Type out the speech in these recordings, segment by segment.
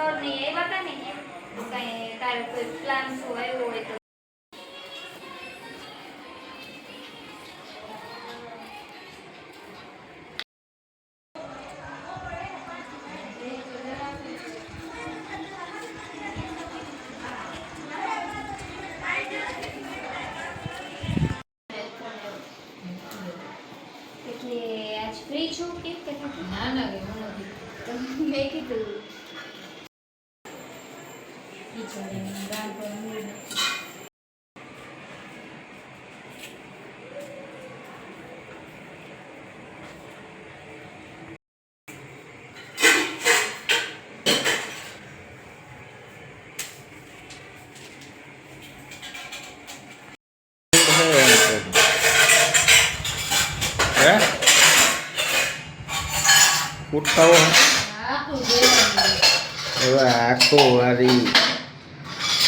Sir ને એ આવ્યા હતા ને કઈ તારો કોઈ પ્લાન શું આવ્યો હોય તો એટલે આજ ફ્રી છું કે? ના ના હું નથી તો મેં કીધું ખીચડી દાળ પણ હે ઉઠાવો આખું જોવાનું હવે આખો વારી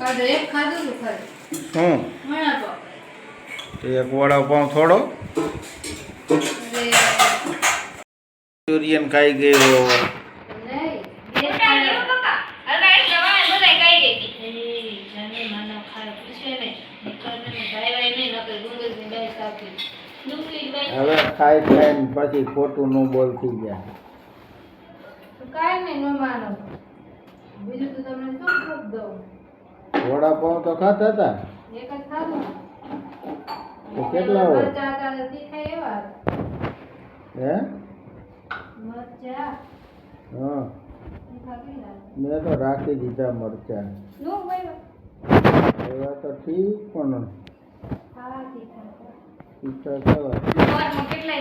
કાઢો એક ખાધું હતું ખાલી શું મણા તો. તો એક વડાપાઉં થોડો. મંચુરિયન ખાઈ ગયો. હવે ખાઈ ખાઈને પછી ખોટું નું બોલતી થઈ ગયા કાંઈ નહીં નો માનો. બીજું તો તમને શું ખબર? દઉં વડાપાઉં તો ખાતા હતા એક જ ખાધું તો કેટલા હોય? મરચા હતા તો તીખા એવા હે મરચા હા તીખા પીલા મેં તો રાખી દીધા મરચાં નું ભાઈ એવા તો ઠીક પણ હા તીખા તીખા કેવા ઘરમાં